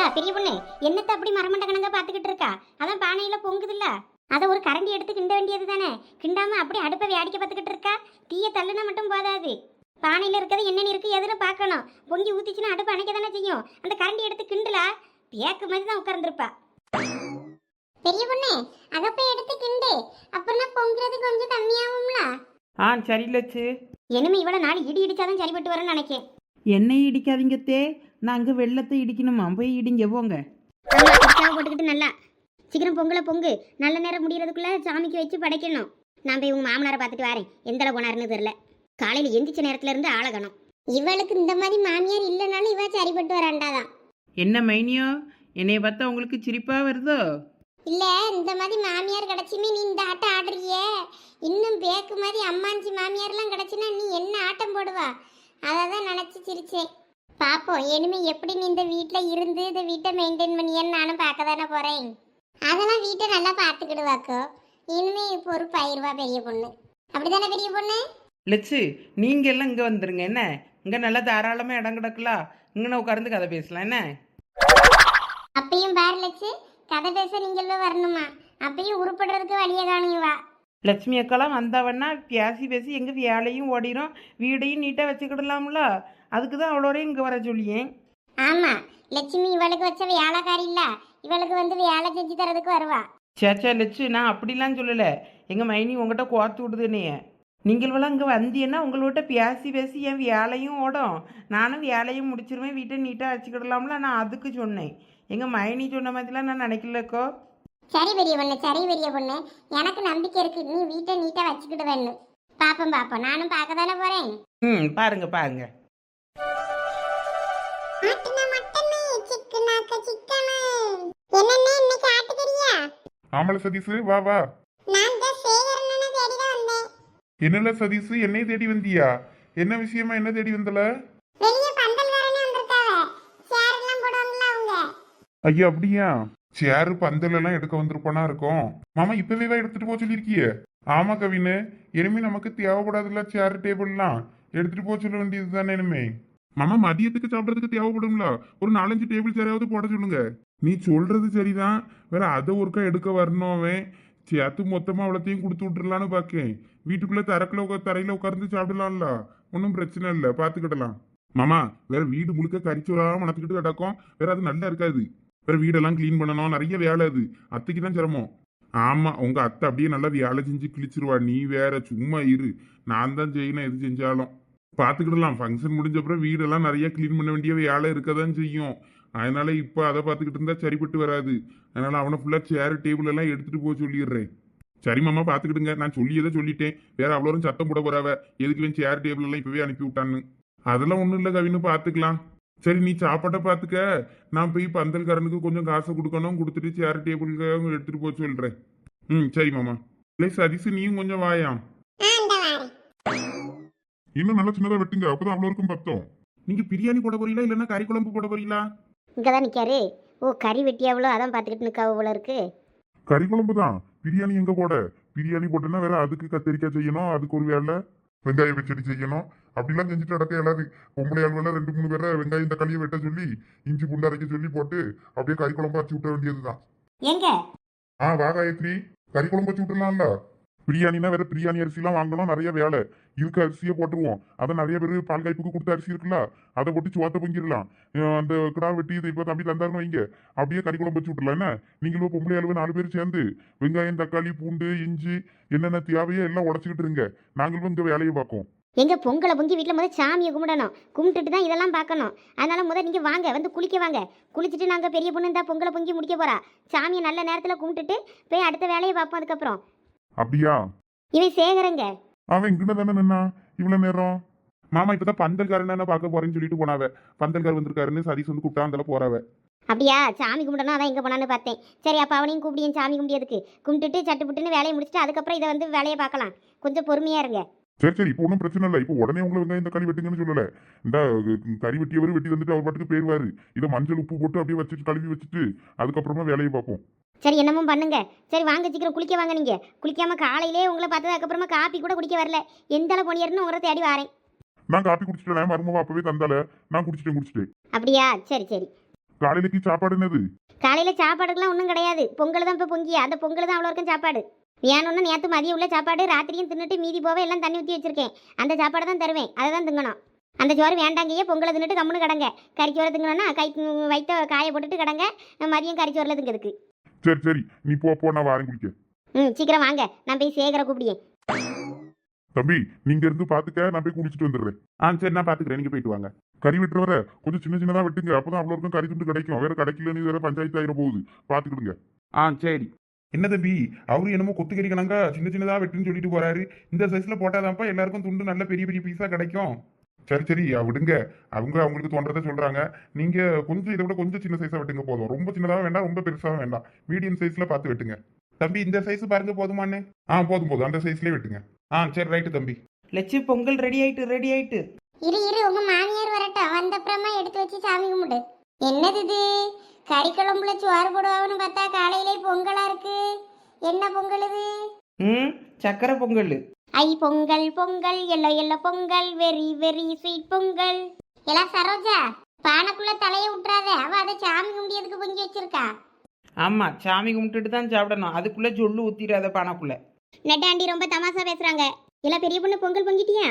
ஏலா பெரிய பொண்ணு என்னத்த அப்படி மரமண்ட கணங்க பார்த்துக்கிட்டு இருக்கா? அதான் பானையில பொங்குதுல்ல. அதை ஒரு கரண்டி எடுத்து கிண்ட வேண்டியது தானே? கிண்டாம அப்படியே அடுப்பை வேடிக்கை பார்த்துக்கிட்டு இருக்கா? தீய தள்ளுனா மட்டும் போதாது. பானையில இருக்கிறது என்னென்ன இருக்கு எதுன்னு பார்க்கணும். பொங்கி ஊத்திச்சுன்னா அடுப்பு அணைக்க தானே செய்யும். அந்த கரண்டி எடுத்து கிண்டலா? பேக்கு மாதிரி தான் உட்கார்ந்துருப்பா. பெரிய பொண்ணு அகப்பை எடுத்து கிண்டு. அப்புறம் பொங்குறது கொஞ்சம் கம்மியாகும்ல? ஆ சரி லட்சு இனிமே இவ்வளவு நாள் இடி இடிச்சாதான் சரிப்பட்டு வரும்னு நினைக்கேன். என்னையும் இடிக்காதீங்க தே. அங்கே வெள்ளத்தை இடிக்கணுமா? போய் இடிங்க போங்க. போட்டுக்கிட்டு நல்லா சீக்கிரம் பொங்கலை பொங்கு. நல்ல நேரம் முடியறதுக்குள்ள சாமிக்கு வச்சு படைக்கணும். நான் போய் உங்க மாமனாரை பார்த்துட்டு வரேன். எந்தளவு போனாருன்னு தெரியல. காலையில எந்திரிச்ச நேரத்துல இருந்து ஆளகணும் இவளுக்கு இந்த மாதிரி மாமியார் இல்லைனாலும் இவ சரிப்பட்டு வராண்டாதான். என்ன மைனியோ? என்னைய பார்த்தா உங்களுக்கு சிரிப்பாக வருதோ? இல்ல இந்த மாதிரி மாமியார் கிடைச்சுமே நீ இந்த ஆட்டம் ஆடுறியே. இன்னும் பேக்கு மாதிரி அம்மாஞ்சி மாமியார்லாம் கிடைச்சுன்னா நீ என்ன ஆட்டம் போடுவா? அதை தான் நினச்சி சிரிச்சேன். பாப்போம். இனிமே எப்படி நீ இந்த வீட்டில் இருந்து இந்த வீட்டை மெயின்டைன் பண்ணியன்னு நானும் பார்க்க தானே போகிறேன் அதெல்லாம் வீட்டை நல்லா பார்த்துக்கிடுவாக்கோ இனிமே பொறுப்பாயிருவா பெரிய பொண்ணு. அப்படிதானே பெரிய பொண்ணு? லட்சு நீங்கள் எல்லாம் இங்கே வந்துருங்க. என்ன? இங்கே நல்லா தாராளமாக இடம் கிடக்கலாம் இங்கே உட்கார்ந்து கதை பேசலாம். என்ன? அப்பயும் பாரு லட்சு கதை பேச நீங்களும் வரணுமா? அப்பயும் உருப்படுறதுக்கு வழியை காணுவா லட்சுமி அக்காலாம் வந்தவன்னா பேசி பேசி எங்கள் வேலையும் ஓடிரும். வீடையும் நீட்டாக வச்சுக்கிடலாம்ல. அதுக்கு தான் அவ்வளோரையும் இங்கே வர சொல்லியேன். ஆமா லட்சுமி இவளுக்கு வச்ச வேலைக்காரி இல்ல. இவளுக்கு வந்து வேலை செஞ்சு தரதுக்கு வருவா. சேச்சா லட்சு நான் அப்படிலாம் சொல்லலை. எங்கள் மைனி உங்கள்கிட்ட கோர்த்து விடுதுன்னையே நீங்கள்வெல்லாம் இங்கே வந்தீங்கன்னா உங்கள்கிட்ட பேசி பேசி என் வேலையும் ஓடும். நானும் வேலையும் முடிச்சிருவேன் வீட்டை நீட்டாக வச்சுக்கிடலாம்ல நான் அதுக்கு சொன்னேன். எங்கள் மைனி சொன்ன மாதிரிலாம் நான் நினைக்கலக்கோ சரி பெரிய பொண்ணு சரி பெரிய பொண்ணு. எனக்கு நம்பிக்கை இருக்கு நீ வீட்டை நீட்டா வச்சுக்கிட்டு வேணும் பாப்போம் பாப்போம். நானும் பார்க்க தானே போறேன்? ம் பாருங்க பாருங்க. என்னன்னு இன்னைக்கு ஆட்டுக்கறியா ஆமல சதீஷ் வா வா. என்னல சதீஷ் என்னை தேடி வந்தியா? என்ன விஷயமா என்ன தேடி வந்தல? ஐயா அப்படியா? சேரு பந்தல் எல்லாம் எடுக்க வந்திருப்பானா இருக்கும்? மாமா இப்பவே எடுத்துட்டு போக சொல்லியிருக்கியே. ஆமா கவினு. இனிமே நமக்கு தேவைப்படாதுல்ல சேர் டேபிள்லாம் எடுத்துட்டு போக சொல்ல வேண்டியது தானே இனிமே? மாமா மதியத்துக்கு சாப்பிட்றதுக்கு தேவைப்படும்ல ஒரு நாலஞ்சு டேபிள் சேராவது போட சொல்லுங்க. நீ சொல்றது சரிதான். வேற அதை ஒருக்கா எடுக்க வரணும் அவன். சேர்த்து மொத்தமா அவ்வளோத்தையும் கொடுத்து விட்டுறலான்னு பாக்கேன். வீட்டுக்குள்ள தரக்குல உட்கா தரையில உட்கார்ந்து சாப்பிடலாம்ல. ஒன்றும் பிரச்சனை இல்லை. பார்த்துக்கிடலாம் மாமா வேற வீடு முழுக்க கறிச்சோரா மணத்துக்கிட்டு கிடக்கும். வேற அது நல்லா இருக்காது. வேற வீடெல்லாம் க்ளீன் பண்ணணும். நிறைய வேலை அது. அத்தைக்கு தான் சிரமம். ஆமா உங்க அத்தை அப்படியே நல்லா வேலை செஞ்சு கிழிச்சிருவா. நீ வேற சும்மா இரு. நான் தான் செய்யணும் எது செஞ்சாலும். பார்த்துக்கிடலாம். ஃபங்க்ஷன் முடிஞ்ச அப்புறம் வீடெல்லாம் நிறைய க்ளீன் பண்ண வேண்டிய வேலை இருக்க தான் செய்யும். அதனால இப்போ அதை பார்த்துக்கிட்டு இருந்தா சரிப்பட்டு வராது. அதனால அவனை ஃபுல்லாக சேர் டேபிள் எல்லாம் எடுத்துட்டு போக சொல்லிடுறேன். சரி மாமா பார்த்துக்கிடுங்க. நான் சொல்லியதை சொல்லிட்டேன். வேற அவ்வளோ சத்தம் போட போறாவ. எதுக்கு வேணும் சேர் டேபிள் எல்லாம் இப்பவே அனுப்பி விட்டான்னு. அதெல்லாம் ஒன்றும் இல்லை கவின்னு பார்த்துக்கலாம். சரி நீ சாப்பாட்டை பார்த்துக்க. நான் போய் பந்தல்காரனுக்கு கொஞ்சம் காசை கொடுக்கணும். கொடுத்துட்டு சேர் டேபிளுக்கு எடுத்துட்டு போக சொல்கிறேன் ம் சரி மாமா. இல்லை சதீஷ் நீயும் கொஞ்சம் வாயாம் இன்னும் நல்லா சின்னதா வெட்டுங்க. அப்பதான் அவ்வளோ இருக்கும் பத்தம். நீங்க பிரியாணி போட போறீங்களா? இல்லைன்னா கறி குழம்பு போட போறீங்களா? இங்கே தான் நிற்காரு ஓ கறி வெட்டியாவளோ அதான் பார்த்துக்கிட்டு நிற்காவ போல இருக்கு. கறி குழம்பு தான். பிரியாணி எங்க போட? பிரியாணி போட்டோன்னா வேற அதுக்கு கத்திரிக்காய் செய்யணும் அதுக்கு ஒரு வேலை வெங்காயம் பச்சடி செய்யணும். அப்படிலாம் செஞ்சுட்டு நடக்க எல்லாரும் பொம்பளை ஆள்வெல்லாம் ரெண்டு மூணு பேரை வெங்காயம் தக்காளியை வெட்ட சொல்லி இஞ்சி பூண்டு அரைக்க சொல்லி போட்டு அப்படியே கறி குழம்பு அரைச்சி விட்ட வேண்டியதுதான். எங்க? ஆ வா காயத்ரி. கறி குழம்பு வச்சு விட்டுலாம்ல பிரியாணினா வேற பிரியாணி அரிசிலாம் வாங்கணும் நிறைய வேலை. இருக்க அரிசியை போட்டுருவோம். அதை நிறைய பேர் பால் காய்ப்புக்கு கொடுத்த அரிசி இருக்குல்ல அதை போட்டு சுவாத்த பொங்கிடலாம். அந்த கிடா வெட்டி இதை இப்போ தம்பி தந்தாருன்னு வைங்க. அப்படியே கறி குழம்பு வச்சு விட்டுலாம் என்ன? நீங்களும் பொம்பளை அளவு நாலு பேர் சேர்ந்து வெங்காயம் தக்காளி பூண்டு இஞ்சி என்னென்ன தேவையோ எல்லாம் உடச்சிக்கிட்டு இருங்க. நாங்களும் இந்த வேலையை பார்ப்போம். எங்க பொங்கலை பொங்கி வீட்டில் முதல் சாமியை கும்பிடணும். கும்பிட்டுட்டு தான் இதெல்லாம் பார்க்கணும். அதனால முதல் நீங்கள் வாங்க வந்து குளிக்க வாங்க. குளிச்சுட்டு நாங்கள் பெரிய பொண்ணு இருந்தால் பொங்கலை பொங்கி முடிக்க போறா. சாமியை நல்ல நேரத்தில் கும்பிட்டுட்டு போய் அடுத்த வேலையை பார்ப்போம் அதுக்கப்புறம். அப்படியா? இவன் சேகரங்க. அவன் இங்கே தானே நின்னா? இவ்வளவு நேரம்? மாமா இப்பதான் பந்தல்காரன் என்ன பார்க்க போறேன்னு சொல்லிட்டு போனாவ. பந்தல்கார் வந்திருக்காருன்னு சதீஷ் வந்து கூப்பிட்டா அந்தல போறாவ. அப்படியா? சாமி கும்பிடணும் அதான் எங்கே போனான்னு பார்த்தேன். சரி அப்போ அவனையும் கூப்பிடியும் சாமி கும்பிடியதுக்கு கும்பிட்டுட்டு சட்டு புட்டுன்னு வேலையை முடிச்சுட்டு அதுக்கப்புறம் இதை வந்து வேலையை பார்க்கலாம். கொஞ்சம் பொறுமையாக இருங்க. சரி சரி இப்போ ஒன்றும் பிரச்சனை இல்லை. இப்போ உடனே உங்களை வெங்காயம் தக்காளி வெட்டுங்கன்னு சொல்லல. இந்த கறி வெட்டியவர் வெட்டி வந்துட்டு அவர் பாட்டுக்கு போயிருவாரு. இதை மஞ்சள் உப்பு போட்டு அப்படியே வச்சுட்டு கழுவி வச்சுட்டு அதுக்கப்புறமா வேலையை பார்ப்போம். சரி என்னமோ பண்ணுங்க. சரி வாங்க சீக்கிரம் குளிக்க வாங்க நீங்க. குளிக்காம காலையிலே உங்களை பார்த்தது அதுக்கப்புறமா காப்பி கூட குடிக்க வரல. எந்த அளவு போனியர்னு உங்களை தேடி வரேன். நான் காப்பி குடிச்சிட்டேன் மருமவா அப்பவே தந்தால. நான் குடிச்சிட்டேன் குடிச்சிட்டேன். அப்படியா? சரி சரி. காலையிலக்கு சாப்பாடு என்னது? காலையில சாப்பாடுக்கெல்லாம் ஒன்றும் கிடையாது. பொங்கல் தான் இப்போ பொங்கியா. அந்த பொங்கல் தான் அவ்வளோ இருக்கும் சாப்பாடு. வேணும்னு நேற்று மதியம் உள்ள சாப்பாடு ராத்திரியும் தின்னுட்டு மீதி போக எல்லாம் தண்ணி ஊற்றி வச்சிருக்கேன். அந்த சாப்பாடு தான் தருவேன். அதை தான் திங்கணும். அந்த சோறு வேண்டாங்கயே பொங்கலை தின்னுட்டு கம்முன்னு கடங்க. கறிச்சோறு திங்கணும்னா கை வைத்த காய போட்டுட்டு கடங்க. மதியம் கறிச்சோறில் திங்கிறதுக்கு. சரி சரி. நீ போ போ நான் வாரம் குளிக்க ம் சீக்கிரம் வாங்க. நான் போய் சேகர கூப்பிடியேன் தம்பி நீங்க இருந்து பாத்துக்க நான் போய் குளிச்சுட்டு வந்துடுறேன். ஆ சரி நான் பாத்துக்கிறேன். நீங்க போயிட்டு வாங்க. கறி வெட்டுறவர கொஞ்சம் சின்ன சின்னதா வெட்டுங்க. அப்பதான் அவ்வளோருக்கும் கறி துண்டு கிடைக்கும். வேற கிடைக்கலன்னு வேற பஞ்சாயத்து ஆயிரம் போகுது. பாத்துக்கிடுங்க. ஆ சரி. என்ன தம்பி? அவரு என்னமோ கொத்து கறி கணக்கா சின்ன சின்னதா வெட்டுன்னு சொல்லிட்டு போறாரு. இந்த சைஸ்ல போட்டாதான்ப்பா எல்லாருக்கும் துண்டு நல்ல பெரிய பெரிய பீஸா கிடைக்கும். சரி சரி விடுங்க. அவங்க அவங்களுக்கு தோன்றதை சொல்றாங்க. நீங்க கொஞ்சம் இதை விட கொஞ்சம் சின்ன சைஸா வெட்டுங்க போதும். ரொம்ப சின்னதாக வேண்டாம் ரொம்ப பெருசாகவும் வேண்டாம். மீடியம் சைஸ்ல பார்த்து வெட்டுங்க. தம்பி இந்த சைஸ் பாருங்க போதுமான்னு. ஆ போதும் போதும். அந்த சைஸ்லயே வெட்டுங்க. ஆ சரி ரைட்டு தம்பி. லட்சு பொங்கல் ரெடி ஆயிட்டு ரெடி ஆயிட்டு. இரு இரு உங்க மாமியார் வரட்டும். வந்தப்புறமா எடுத்து வச்சு சாமி கும்பிடு. என்னது இது கறி குழம்புல சோறு போடுவாங்கன்னு பார்த்தா காலையிலே பொங்கலா இருக்கு. என்ன பொங்கல் இது ம் சக்கரை பொங்கல். ஐ pongal pongal yellow yellow pongal very very sweet pongal. எல்லாம் சரோஜா பானைக்குள்ள தலைய விட்டுறாத அவ அதை சாமி கும்பிடியதுக்கு பொங்கி வச்சிருக்கா. ஆமாம் சாமி கும்பிட்டுட்டு தான் சாப்பிடணும். அதுக்குள்ளே ஜொல்லு ஊற்றிடாத பானைக்குள்ளே. நெட்டாண்டி ரொம்ப தமாசா பேசுறாங்க. எல்லாம் பெரிய பொண்ணு பொங்கல் பொங்கிட்டியா?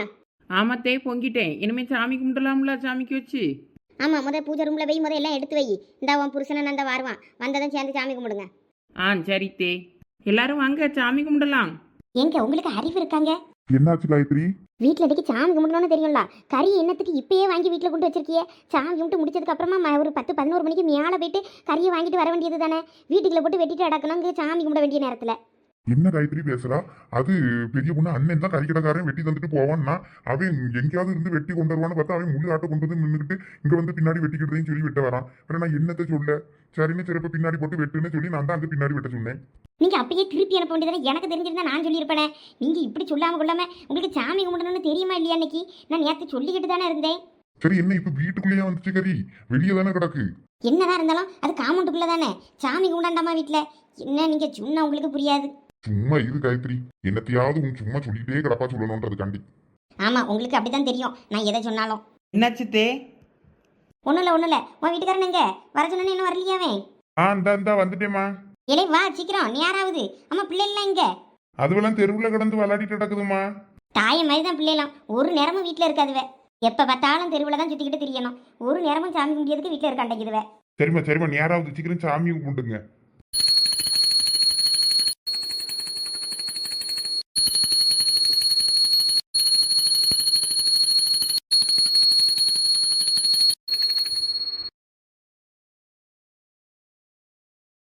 ஆமாத்தே பொங்கிட்டேன். இனிமேல் சாமி கும்பிடலாம்ல சாமிக்கு வச்சு. ஆமா முத பூஜை ரூம்ல போய் முத எல்லாம் எடுத்து வை இந்த உன் புருஷனை நந்த வருவான். வந்ததும் சேர்ந்து சாமி கும்பிடுங்க. ஆ சரி தே. எல்லாரும் வாங்க சாமி கும்பிடலாம். எங்க உங்களுக்கு அறிவு இருக்காங்க? என்னாச்சு காயத்ரி? வீட்டில் எதுக்கு சாமி கும்பிடணும்னு தெரியும்ல. கறி என்னத்துக்கு இப்பயே வாங்கி வீட்டில் கொண்டு வச்சிருக்கியே? சாமி கும்பிட்டு முடிச்சதுக்கு அப்புறமா ஒரு பத்து பதினோரு மணிக்கு மேலே போயிட்டு கறியை வாங்கிட்டு வர வேண்டியது தானே வீட்டுக்குள்ள போட்டு வெட்டிட்டு அடக்கணுங்க சாமி கும்பிட வேண்டிய நேரத்தில். என்ன காயத்ரி பேசுறா? அது பெரிய பொண்ணு அண்ணன் தான் கறிக்கடைக்காரன் வெட்டி தந்துட்டு போவான்னா அவன் எங்கேயாவது இருந்து வெட்டி கொண்டு வருவான்னு பார்த்தா அவன் முள்ளு ஆட்டை கொண்டு வந்து நின்றுக்கிட்டு இங்க வந்து பின்னாடி வெட்டிக்கிட்டதையும் சொல்லி வெட்ட வரான். அப்புறம் நான் என்னத்த சொல்ல? சரின்னு சிறப்பு பின்னாடி போட்டு வெட்டுன்னு சொல்லி நான் தான் அங்க பின்னாடி வெட்ட சொன்னேன். நீங்க அப்பயே திருப்பி அனுப்ப வேண்டியதானே எனக்கு தெரிஞ்சிருந்தா நான் சொல்லியிருப்பேனே. நீங்க இப்படி சொல்லாம கொள்ளாம உங்களுக்கு சாமி கும்பிடணும்னு தெரியுமா இல்லையா அன்னைக்கு? நான் நேற்று சொல்லிக்கிட்டு தானே இருந்தேன். சரி என்ன இப்ப வீட்டுக்குள்ளேயே வந்துச்சு கறி? வெளியே தானே கிடக்கு? என்னதான் இருந்தாலும் அது காமௌண்டுக்குள்ள தானே. சாமி கும்பிடாண்டாமா வீட்டில்? என்ன நீங்க சொன்னா உங்களுக்கு புரியாது. சும்மா இது காயத்ரி. என்னத்தையாவது உன் சும்மா சொல்லிட்டே கிடப்பா சொல்லணுன்றது கண்டி. ஆமா உங்களுக்கு அப்படிதான் தெரியும். நான் எதை சொன்னாலும். என்னாச்சு தே? ஒன்றும் இல்லை ஒன்றும் இல்லை. உன் வீட்டுக்காரன் எங்க? வர சொன்னேன்னு இன்னும் வரலையாவே ஆ இந்தா இந்தா வந்துட்டேம்மா. இலை வா சீக்கிரம். நீ யாராவது? அம்மா பிள்ளைலாம் எங்க? அதுவெல்லாம் தெருவுல கிடந்து விளையாடிட்டு கிடக்குதுமா தாய மாதிரி தான் பிள்ளைலாம். ஒரு நேரமும் வீட்டில் இருக்காதுவே. எப்போ பார்த்தாலும் தெருவில் தான் சுற்றிக்கிட்டு தெரியணும். ஒரு நேரமும் சாமி கும்பிடியதுக்கு வீட்டில் இருக்காண்டக்குதுவே சரிம்மா சரிம்மா. நேராவது சீக்கிரம் சாமி கும்பிடுங்க.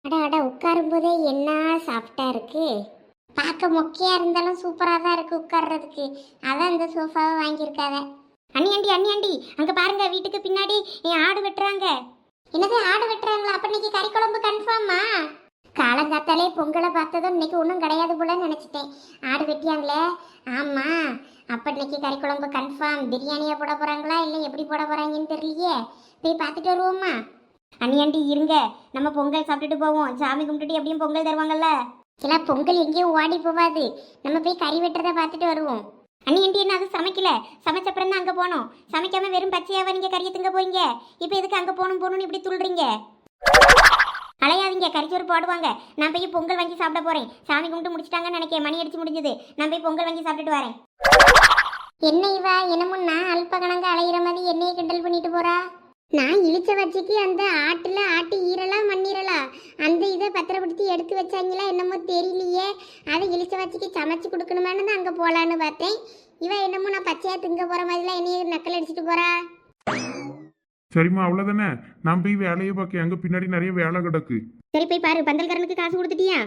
அட அட உட்காரும் போதே என்ன சாஃப்டா இருக்கு? பார்க்க மொக்கையா இருந்தாலும் சூப்பரா தான் இருக்கு உட்கார்றதுக்கு. அதான் இந்த சோஃபாவை வாங்கியிருக்காத. அண்ணி ஆண்டி அண்ணி ஆண்டி அங்க பாருங்க வீட்டுக்கு பின்னாடி என் ஆடு வெட்டுறாங்க. என்னது ஆடு வெட்டுறாங்களா? அப்ப இன்னைக்கு கறி குழம்பு கன்ஃபார்மா காலங்காத்தாலே பொங்கலை பார்த்ததும் இன்னைக்கு ஒன்றும் கிடையாது போல நினைச்சிட்டேன். ஆடு வெட்டியாங்களே? ஆமா. அப்ப இன்னைக்கு கறி குழம்பு கன்ஃபார்ம் பிரியாணியா போட போறாங்களா இல்லை எப்படி போட போறாங்கன்னு தெரியலையே. போய் பார்த்துட்டு வருவோமா? அண்ணியாண்டி இருங்க. நம்ம பொங்கல் சாப்பிட்டுட்டு போவோம். சாமி கும்பிட்டுட்டு எப்படியும் பொங்கல் தருவாங்கல்ல? இல்ல பொங்கல் எங்கேயும் ஓடி போகாது நம்ம போய் கறி வெட்டுறதை பார்த்துட்டு வருவோம். அண்ணியாண்டி என்ன அது சமைக்கல? சமைச்சப்புறம் தான் அங்கே போனோம். சமைக்காம வெறும் பச்சையாவா நீங்க கறியை திங்க போறீங்க? இப்போ எதுக்கு அங்கே போகணும் போகணும்னு இப்படி துள்ளுறீங்க? அலையாதீங்க. கறிச்சோறு போடுவாங்க. நான் போய் பொங்கல் வாங்கி சாப்பிட போறேன். சாமி கும்பிட்டு முடிச்சிட்டாங்கன்னு நினைக்கிறேன் மணி அடிச்சு முடிஞ்சது. நான் போய் பொங்கல் வாங்கி சாப்பிட்டுட்டு வரேன். என்ன இவா? என்னமுன்னா நான் இழிச்ச வச்சுக்கு அந்த ஆட்டுல ஆட்டு ஈரலா மண்ணீரலா அந்த இதை பத்திரப்படுத்தி எடுத்து வச்சாங்களா என்னமோ தெரியலையே. அதை இழிச்ச வச்சுக்கு சமைச்சு கொடுக்கணுமான்னு தான் அங்கே போகலான்னு பார்த்தேன். இவ என்னமோ நான் பச்சையா திங்க போற மாதிரிலாம் என்னைய நக்கல் அடிச்சிட்டு போறா. சரிம்மா அவ்வளவுதானே? நான் போய் வேலையை பார்க்க அங்க பின்னாடி நிறைய வேலை கிடக்கு. சரி போய் பாரு. பந்தல்காரனுக்கு காசு கொடுத்துட்டியா?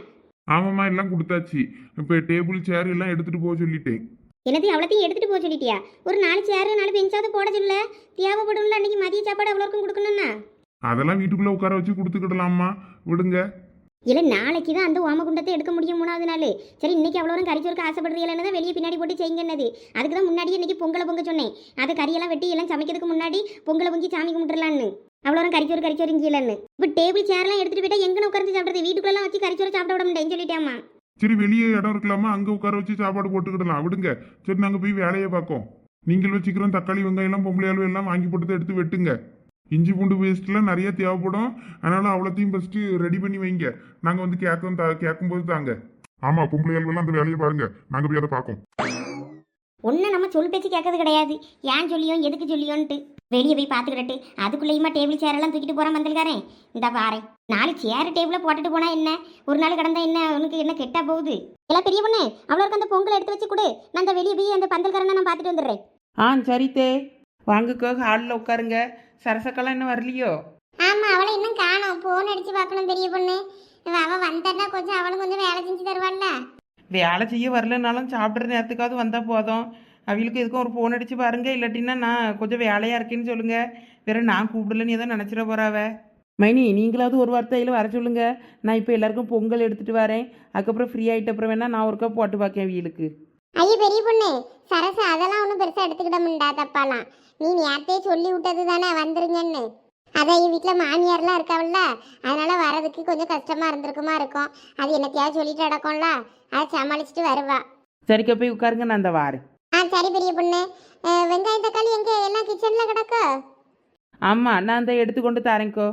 ஆமாம்மா எல்லாம் கொடுத்தாச்சு. இப்போ டேபிள் சேர் எல்லாம் எடுத்துட்டு போக சொல்லிட்டேன். என்னது அவ்வளோத்தையும் எடுத்துட்டு போக சொல்லிட்டியா? ஒரு நாலு சேரு நாலு பெஞ்சாவது போட சொல்ல. தேவைப்படும்ல அன்னைக்கு மதிய சாப்பாடு அவ்வளோருக்கும் கொடுக்கணும்னா? அதெல்லாம் வீட்டுக்குள்ள உட்கார வச்சு கொடுத்துக்கிடலாம்மா. விடுங்க. இல்லை நாளைக்கு தான் அந்த ஓமகுண்டத்தை எடுக்க முடியும் மூணாவது நாள். சரி இன்னைக்கு அவ்வளோ கறிச்சோருக்கு ஆசைப்படுறீங்களன்னு தான் வெளியே பின்னாடி போட்டு செய்யுங்கன்னது அதுக்கு தான் முன்னாடியே இன்னைக்கு பொங்கலை பொங்க சொன்னேன். அதை கறியெல்லாம் வெட்டி எல்லாம் சமைக்கிறதுக்கு முன்னாடி பொங்கலை பொங்கி சாமி கும்பிட்டுலான்னு அவ்வளோ கறிச்சோறு கறிச்சோறு இங்கேலன்னு இப்போ டேபிள் சேர்லாம் எடுத்துட்டு போயிட்டா எங்கே உட்காந்து சாப்பிட்றது? வீட்டுக்குள்ளலாம் வச்சு கறிச்சோறு சாப்பிட விட முடியேன்னு சொல்லிட்டேம்மா. சரி வெளியே இடம் இருக்கலாமா? அங்கே உட்கார வச்சு சாப்பாடு போட்டுக்கிடலாம். விடுங்க. சரி நாங்கள் போய் வேலையை பார்க்கோம். நீங்கள் வச்சுக்கிறோம் தக்காளி வெங்காயம் எல்லாம் பொம்பளை அளவு எல்லாம் வாங்கி போட்டு எடுத்து வெட்டுங்க. இஞ்சி பூண்டு பேஸ்ட்லாம் நிறைய தேவைப்படும். அதனால அவ்வளோத்தையும் ஃபஸ்ட்டு ரெடி பண்ணி வைங்க. நாங்கள் வந்து கேட்கும் தா கேட்கும்போது தாங்க. ஆமாம் பொம்பளை அளவுலாம் அந்த வேலையை பாருங்க. நாங்கள் போய் அதை பார்க்கோம். ஒன்றும் நம்ம சொல் பேச்சு கேட்கறது கிடையாது. ஏன் சொல்லியோ எதுக்கு சொல்லியோன்ட்டு. வெளியே போய் பார்த்துக்கிட்டு அதுக்குள்ளேயுமா டேபிள் சேரெல்லாம் தூக்கிட்டு போகிறான் மந்தல்காரன் இந்த பாரேன் நாலு சேர் டேபிளில் போட்டுட்டு போனா என்ன? ஒரு நாள் கிடந்தா என்ன? உனக்கு என்ன கெட்டா போகுது? எல்லாம் பெரிய பொண்ணு அவ்வளோக்கு அந்த பொங்கலை எடுத்து வச்சு கொடு. நான் அந்த வெளியே போய் அந்த பந்தல்காரனை நான் பார்த்துட்டு வந்துடுறேன். ஆ சரி தே. வாங்கக்கோ ஹாலில் உட்காருங்க. சரசக்கெல்லாம் இன்னும் வரலையோ? ஆமா அவளை இன்னும் காணோம். போன் அடிச்சு பார்க்கணும் பெரிய பொண்ணு. அவ வந்தா கொஞ்சம் அவளும் கொஞ்சம் வேலை செஞ்சு தருவாள்ல. வேலை செய்ய வரலனாலும் சாப்பிட்ற நேரத்துக்காவது வந்தால் போதும். அவங்களுக்கு எதுக்கும் ஒரு ஃபோன் அடித்து பாருங்க இல்லாட்டின்னா நான் கொஞ்சம் வேலையாக இருக்கேன்னு சொல்லுங்க. வேற நான் கூப்பிடலன்னு ஏதோ நினச்சிட போறாவ. மைனி நீங்களாவது ஒரு வார்த்தையில் வர சொல்லுங்க. நான் இப்போ எல்லாருக்கும் பொங்கல் எடுத்துகிட்டு வரேன். அதுக்கப்புறம் ஃப்ரீ ஆகிட்ட அப்புறம் வேணா நான் ஒருக்கா போட்டு பார்க்கேன் வீலுக்கு ஐயோ பெரிய பொண்ணு. சரசு அதெல்லாம் ஒன்றும் பெருசாக எடுத்துக்கிட முடியா தப்பாலாம் நீ நேரத்தே சொல்லி விட்டது தானே வந்துருங்கன்னு. அதான் என் வீட்டில் மாமியார்லாம் இருக்காவல்ல. அதனால வரதுக்கு கொஞ்சம் கஷ்டமா இருந்திருக்குமா இருக்கும். அது என்னத்தையாவது சொல்லிட்டு நடக்கும்ல. அதை சமாளிச்சுட்டு வருவா. சரிக்கா போய் உட்காருங்க நான் அந்த வாரேன். சரி பெரிய பொண்ணு. வெங்காயம் தக்காளி எங்கே? எல்லாம் கிச்சனில் கிடக்கு. ஆமாம் நான் அந்த எடுத்துக்கொண்டு தரேன்க்கோ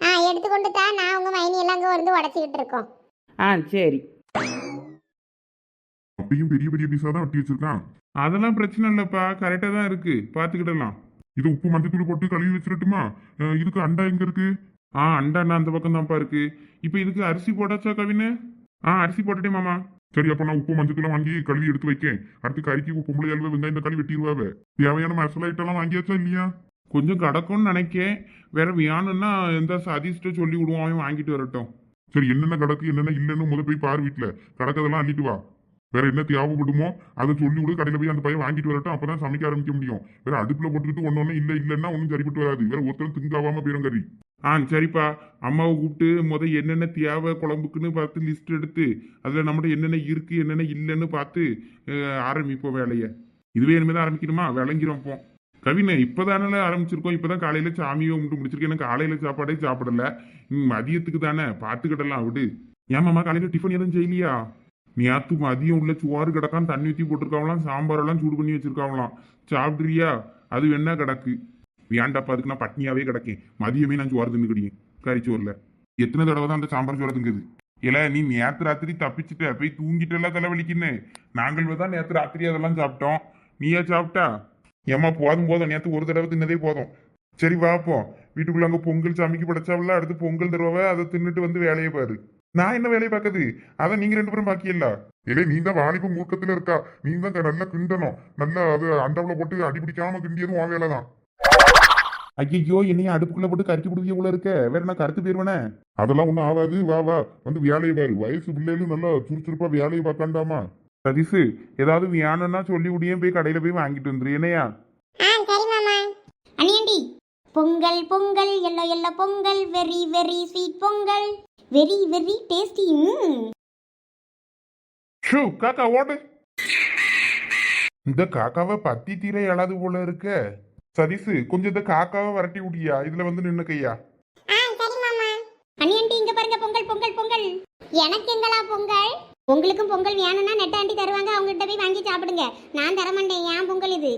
ஆ எடுத்துக்கொண்டு தான் நான் உங்கள் மைனி எல்லாம் அங்கே வந்து உடச்சிக்கிட்டு இருக்கோம். ஆ சரி. அப்பயும் பெரிய பெரிய பீஸா தான் ஒட்டி வச்சிருக்கான். அதெல்லாம் பிரச்சனை இல்லப்பா. கரெக்டா தான் இருக்கு. பாத்துக்கிடலாம் இது உப்பு மஞ்சத்தூள் போட்டு கழுவி வச்சிடட்டுமா? அஹ் இதுக்கு அண்டா எங்க இருக்கு? ஆ அண்டாண்ணா அந்த பக்கம் தான்ப்பா இருக்கு. இப்போ இதுக்கு அரிசி போடாச்சா கவினு? ஆ அரிசி போட்டுட்டே மாமா. சரி அப்ப நான் உப்பு மஞ்சத்தூள் வாங்கி கழுவி எடுத்து வைக்கேன். அடுத்து கறிக்கு பொம்பளை அல்வா வெங்காயம் தக்காளி வெட்டிடுவாவ தேவையான மசாலா ஐட்டம்லாம் வாங்கியாச்சா இல்லையா? கொஞ்சம் கிடக்கும்னு நினைக்கேன். வேற வேணும்னா எந்த சதீஷ்ட சொல்லி விடுவோம் அவன் வாங்கிட்டு வரட்டும். சரி என்னென்ன கிடக்கு என்னென்ன இல்லைன்னு முத போய் பார் வீட்டுல கிடக்கதெல்லாம் அள்ளிட்டு வா. வேற என்ன தேவைப்படுமோ அதை சொல்லி விடு. கடையில போய் அந்த பையன் வாங்கிட்டு வரட்டும். அப்பதான் சமைக்க ஆரம்பிக்க முடியும். வேற அடுப்புல போட்டுக்கிட்டு ஒண்ணு ஒண்ணு இல்ல இல்லன்னா ஒன்றும் சரிப்பட்டு வராது. வேற ஒருத்தரும் திங்காவாம போயிரும் கறி. ஆ சரிப்பா. அம்மாவை கூப்பிட்டு முத என்னென்ன தேவை குழம்புக்குன்னு பார்த்து லிஸ்ட் எடுத்து அதில் நம்மகிட்ட என்னென்ன இருக்கு என்னென்ன இல்லைன்னு பார்த்து ஆரம்பிப்போம் வேலையை. இதுவே இனிமேல் தான் ஆரம்பிக்கணுமா? விளங்கிரும் அப்போ. கவினை இப்போதானே ஆரம்பிச்சிருக்கோம். இப்போ தான் காலையில் சாமியை கும்பிட்டு முடிச்சிருக்கேன். எனக்கு காலையில் சாப்பாடே சாப்பிடல. மதியத்துக்கு தானே? பார்த்துக்கிடலாம் விடு. ஏமாம்மா காலையில் டிஃபன் எதுவும் செய்யலையா? நேற்று மதியம் உள்ள சோறு கிடக்கான் தண்ணி ஊற்றி போட்டிருக்காங்களாம் சாம்பாரெல்லாம் சூடு பண்ணி வச்சிருக்காங்களாம். சாப்பிட்றியா? அது வேணா கிடக்கு. ஏன்டாப்பா அதுக்கு நான் பட்னியாவே கிடக்கேன். மதியமே நான் சோறு தின்னுக்கிடியேன். கறிச்சோறுல எத்தனை தடவை தான் அந்த சாம்பார் சோறு திங்குது இல்ல நீ நேத்து ராத்திரி தப்பிச்சுட்ட. போய் தூங்கிட்டு எல்லாம் தலைவலிக்குன்னு. நாங்கள் தான் நேத்து ராத்திரி அதெல்லாம் சாப்பிட்டோம். நீயா சாப்பிட்டா? ஏம்மா போதும் போதும். நேத்து ஒரு தடவை தின்னதே போதும். சரி வாப்போம் வீட்டுக்குள்ள அங்க பொங்கல் சாமிக்கு படைச்சாவில்ல அடுத்து பொங்கல் தருவாவ அதை தின்னுட்டு வந்து வேலையை பாரு. நான் என்ன வேலையை பார்க்குது அதை நீங்க ரெண்டு பேரும் பாக்கியல்ல? இல்லை நீ தான் வாலிப மூக்கத்துல இருக்கா? நீ தான் நல்லா கிண்டணும். நல்லா அது அண்டவுல போட்டு அடிபிடிக்காம கிண்டியதும் உன் வேலை தான் ஐயோ என்னைய அடுப்புக்குள்ள போட்டு கறிச்சு விடுவிய உள்ள இருக்க. வேற நான் கருத்து போயிருவேனே அதெல்லாம் ஒன்றும் ஆகாது. வா வா. வந்து வேலையை பாரு. வயசு பிள்ளைகளும் நல்லா சுறுசுறுப்பா வேலையை பார்க்காண்டாமா? சதீஷு ஏதாவது வேணும்னா சொல்லி விடியே போய் கடையில போய் வாங்கிட்டு வந்துரு. என்னையா? ஆ சரி மாமா. அண்ணியண்டி pongal pongal. Yellow yellow pongal. Very very sweet pongal. Very very tasty shoe காக்கா ஓடு. இந்த காக்காவை பத்தி தீர எழாது போல இருக்க. சரிசு கொஞ்சம் இந்த காக்காவை வரட்டி விடியா இதுல வந்து நின்னு கையா? இங்க பாருங்க பொங்கல் பொங்கல் பொங்கல். எனக்கு எங்களா பொங்கல்? உங்களுக்கும் பொங்கல் வேணும்னா நெட்ட ஆண்டி தருவாங்க அவங்க கிட்ட போய் வாங்கி சாப்பிடுங்க. நான் தர மாட்டேன் ஏன் பொங்கல் இது?